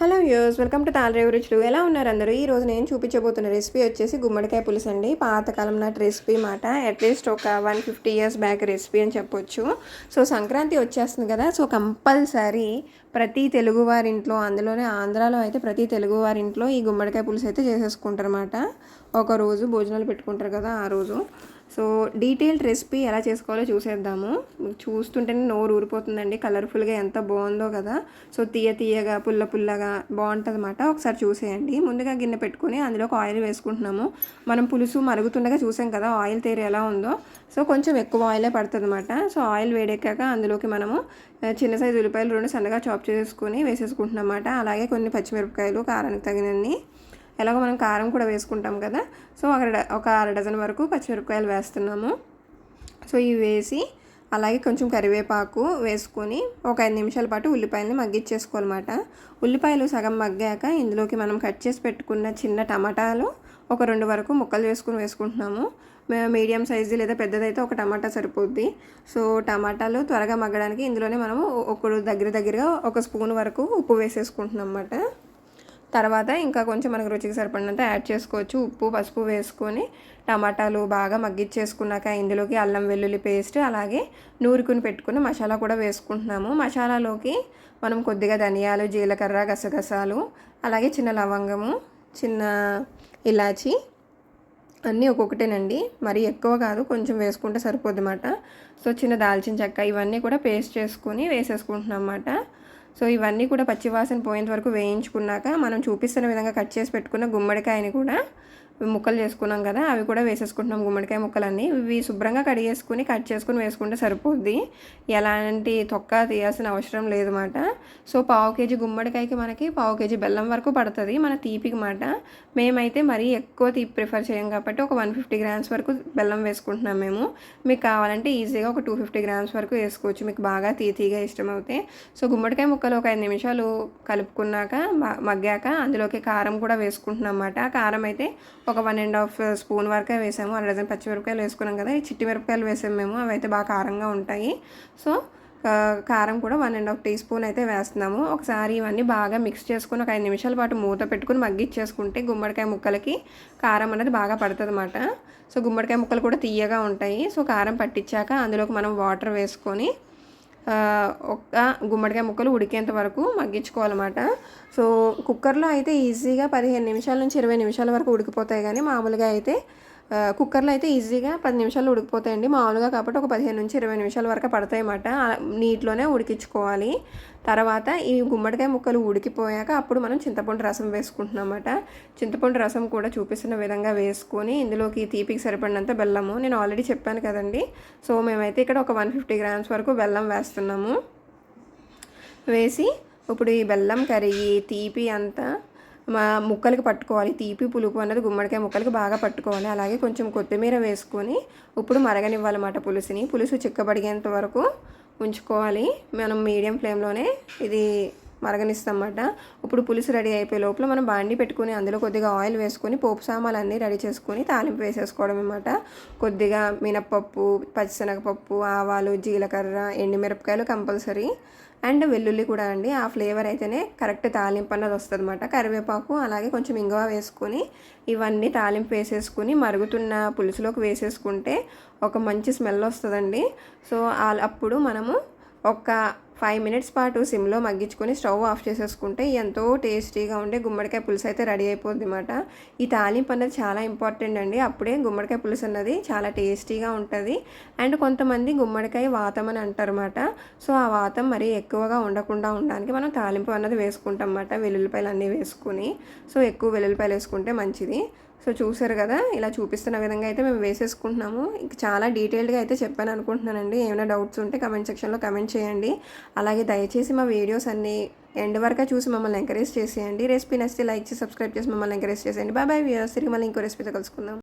Hello యూస్ welcome to Talarevu రుచులు. ఎలా ఉన్నారు అందరూ? ఈ రోజు నేను చూపించబోతున్న రెసిపీ వచ్చేసి గుమ్మడికాయ పులుసు అండి. పాతకాలం నాటి రెసిపీ మాట. అట్లీస్ట్ ఒక one fifty years back recipe అని చెప్పొచ్చు. సో సంక్రాంతి వచ్చేస్తుంది కదా సో కంపల్సరీ ప్రతి తెలుగువారింట్లో అందులోనే ఆంధ్రాలో అయితే ప్రతి తెలుగువారింట్లో ఈ గుమ్మడికాయ పులుసు అయితే చేసేసుకుంటారు అనమాట ఒక రోజు భోజనాలు పెట్టుకుంటారు కదా ఆ రోజు. సో డీటెయిల్డ్ రెసిపీ ఎలా చేసుకోవాలో చూసేద్దాము. చూస్తుంటేనే నోరు ఊరిపోతుందండి కలర్ఫుల్గా ఎంత బాగుందో కదా. సో తీయ తీయగా పుల్ల పుల్లగా బాగుంటుంది అనమాట ఒకసారి చూసేయండి. ముందుగా గిన్నె పెట్టుకొని అందులో ఒక ఆయిల్ వేసుకుంటున్నాము. మనం పులుసు మరుగుతుండగా చూసాం కదా ఆయిల్ తీరు ఎలా ఉందో. సో కొంచెం ఎక్కువ ఆయిలే పడుతుంది అనమాట సో ఆయిల్ వేడెక్కాక అందులోకి మనము చిన్న సైజు ఉల్లిపాయలు రెండు సన్నగా చాప్ చేసుకొని వేసేసుకుంటున్నాం అన్నమాట అలాగే కొన్ని పచ్చిమిరపకాయలు కారానికి తగినన్ని ఎలాగో మనం కారం కూడా వేసుకుంటాం కదా. సో అక్కడ ఒక అర డజన్ వరకు పచ్చిమిరపకాయలు వేస్తున్నాము. సో ఇవి వేసి అలాగే కొంచెం కరివేపాకు వేసుకొని ఒక ఐదు నిమిషాల పాటు ఉల్లిపాయలని మగ్గిచ్చేసుకోవాలన్నమాట. ఉల్లిపాయలు సగం మగ్గాక ఇందులోకి మనం కట్ చేసి పెట్టుకున్న చిన్న టమాటాలు ఒక రెండు వరకు ముక్కలు వేసుకుని వేసుకుంటున్నాము. మీడియం సైజు లేదా పెద్దదైతే ఒక టమాటా సరిపోద్ది. సో టమాటాలు త్వరగా మగ్గడానికి ఇందులోనే మనము ఒకడు దగ్గర దగ్గరగా ఒక స్పూన్ వరకు ఉప్పు వేసేసుకుంటున్నాం అన్నమాట. తర్వాత ఇంకా కొంచెం మనకు రుచికి సరిపడినంత యాడ్ చేసుకోవచ్చు. ఉప్పు పసుపు వేసుకొని టమాటాలు బాగా మగ్గిచ్చేసుకున్నాక ఇందులోకి అల్లం వెల్లుల్లి పేస్ట్ అలాగే నూరుకుని పెట్టుకున్న మసాలా కూడా వేసుకుంటున్నాము. మసాలాలోకి మనం కొద్దిగా ధనియాలు జీలకర్ర గసగసాలు అలాగే చిన్న లవంగము చిన్న ఇలాచి అన్నీ ఒక్కొక్కటేనండి. మరీ ఎక్కువ కాదు కొంచెం వేసుకుంటే సరిపోద్ది అన్నమాట. సో చిన్న దాల్చిన చెక్క ఇవన్నీ కూడా పేస్ట్ చేసుకొని వేసేసుకుంటున్నాం అన్నమాట. సో ఇవన్నీ కూడా పచ్చివాసన పోయేంత వరకు వేయించుకున్నాక మనం చూపిస్తున్న విధంగా కట్ చేసి పెట్టుకున్న గుమ్మడికాయని కూడా ముక్కలు చేసుకున్నాం కదా అవి కూడా వేసేసుకుంటున్నాం గుమ్మడికాయ ముక్కలన్నీ. ఇవి శుభ్రంగా కడిగేసుకుని కట్ చేసుకుని వేసుకుంటే సరిపోద్ది. ఎలాంటి తొక్క తీయాల్సిన అవసరం లేదన్నమాట సో పావు కేజీ గుమ్మడికాయకి మనకి పావు కేజీ బెల్లం వరకు పడుతుంది మన తీపికి మాట. మేమైతే మరీ ఎక్కువ తీపి ప్రిఫర్ చేయం కాబట్టి ఒక వన్ ఫిఫ్టీ గ్రామ్స్ వరకు బెల్లం వేసుకుంటున్నాం మేము. మీకు కావాలంటే ఈజీగా ఒక టూ ఫిఫ్టీ గ్రామ్స్ వరకు వేసుకోవచ్చు. మీకు బాగా తీతీగా ఇష్టమవుతే. సో గుమ్మడికాయ ముక్కలు ఒక ఐదు నిమిషాలు కలుపుకున్నాక మగ్గాక అందులోకి కారం కూడా వేసుకుంటున్నాం అన్నమాట కారం అయితే ఒక వన్ అండ్ హాఫ్ స్పూన్ వరకే వేసాము. అర డజన్ పచ్చిమిరపకాయలు వేసుకున్నాం కదా ఈ చిట్టి మిరపకాయలు వేసాము మేము. అవి అయితే బాగా కారంగా ఉంటాయి. సో కారం కూడా one and half teaspoon అయితే వేస్తున్నాము. ఒకసారి ఇవన్నీ బాగా మిక్స్ చేసుకుని ఒక ఐదు నిమిషాల పాటు మూత పెట్టుకుని మగ్గిచ్చేసుకుంటే గుమ్మడికాయ ముక్కలకి కారం అనేది బాగా పడుతుంది అనమాట సో గుమ్మడికాయ ముక్కలు కూడా తీయగా ఉంటాయి. సో కారం పట్టించాక అందులోకి మనం వాటర్ వేసుకొని ఒక గుమ్మడికాయ ముక్కలు ఉడికేంత వరకు మగ్గించుకోవాలన్నమాట. సో కుక్కర్లో అయితే ఈజీగా పదిహేను నిమిషాల నుంచి ఇరవై నిమిషాల వరకు ఉడికిపోతాయి కానీ మామూలుగా అయితే కుక్కర్లో అయితే ఈజీగా పది నిమిషాలు ఉడికిపోతాయండి. మామూలుగా కాబట్టి ఒక పదిహేను నుంచి ఇరవై నిమిషాల వరకు పడతాయి అన్నమాట నీటిలోనే ఉడికించుకోవాలి. తర్వాత ఈ గుమ్మడికాయ ముక్కలు ఉడికిపోయాక అప్పుడు మనం చింతపండు రసం వేసుకుంటున్నామన్నమాట. చింతపండు రసం కూడా చూపిస్తున్న విధంగా వేసుకొని ఇందులోకి తీపికి సరిపడినంత బెల్లము నేను ఆల్రెడీ చెప్పాను కదండి. సో మేమైతే ఇక్కడ ఒక వన్ ఫిఫ్టీ గ్రామ్స్ వరకు బెల్లం వేస్తున్నాము. వేసి ఇప్పుడు ఈ బెల్లం కరిగి తీపి అంతా మా ముక్కలకి పట్టుకోవాలి. తీపి పులుపు అన్నది గుమ్మడికాయ ముక్కలకి బాగా పట్టుకోవాలి. అలాగే కొంచెం కొత్తిమీర వేసుకొని ఇప్పుడు మరగనివ్వాలన్నమాట పులుసుని. పులుసు చిక్కబడిగేంత వరకు ఉంచుకోవాలి. మనం మీడియం ఫ్లేమ్లోనే ఇది మరగనిస్తామన్నమాట. ఇప్పుడు పులుసు రెడీ అయిపోయే లోపల మనం బాండి పెట్టుకుని అందులో కొద్దిగా ఆయిల్ వేసుకొని పోపు సామాన్లు రెడీ చేసుకొని తాలింపు వేసేసుకోవడం అనమాట కొద్దిగా మినప్పప్పు పచ్చిశనగపప్పు ఆవాలు జీలకర్ర ఎండుమిరపకాయలు కంపల్సరీ. అండ్ వెల్లుల్లి కూడా అండి. ఆ ఫ్లేవర్ అయితేనే కరెక్ట్ తాలింపు అన్నది వస్తుంది అనమాట కరివేపాకు అలాగే కొంచెం ఇంగువ వేసుకొని ఇవన్నీ తాలింపు వేసేసుకుని మరుగుతున్న పులుసులోకి వేసేసుకుంటే ఒక మంచి స్మెల్ వస్తుందండి. సో అప్పుడు మనము ఒక ఫైవ్ మినిట్స్ పాటు సిమ్లో మగ్గించుకొని స్టవ్ ఆఫ్ చేసేసుకుంటే ఎంతో టేస్టీగా ఉండే గుమ్మడికాయ పులుసు అయితే రెడీ అయిపోద్ది అనమాట ఈ తాలింపు అనేది చాలా ఇంపార్టెంట్ అండి. అప్పుడే గుమ్మడికాయ పులుసు అన్నది చాలా టేస్టీగా ఉంటుంది. అండ్ కొంతమంది గుమ్మడికాయ వాతం అని అంటారన్నమాట. సో ఆ వాతం మరీ ఎక్కువగా ఉండకుండా ఉండడానికి మనం తాలింపు అన్నది వేసుకుంటాం అన్నమాట వెల్లుల్లిపాయలు అన్నీ వేసుకుని. సో ఎక్కువ వెల్లుల్లిపాయలు వేసుకుంటే మంచిది. సో చూసారు కదా ఇలా చూపిస్తున్న విధంగా అయితే మేము వేసేసుకుంటున్నాము. చాలా డీటెయిల్డ్గా అయితే చెప్పాను అనుకుంటున్నానండి. ఏమైనా డౌట్స్ ఉంటే కమెంట్ సెక్షన్లో కమెంట్ చేయండి. అలాగే దయచేసి మా వీడియోస్ అన్నీ ఎండ్ వరకు చూసి మమ్మల్ని ఎంకరేజ్ చేసేయండి. రెసిపీ నచ్చితే లైక్ చేసి సబ్స్క్రైబ్ చేసి మమ్మల్ని ఎంకరేజ్ చేసేయండి. బాయ్ బాయ్ తిరిగి మళ్ళీ ఇంకో రెసిపీతో కలుసుకుందాం.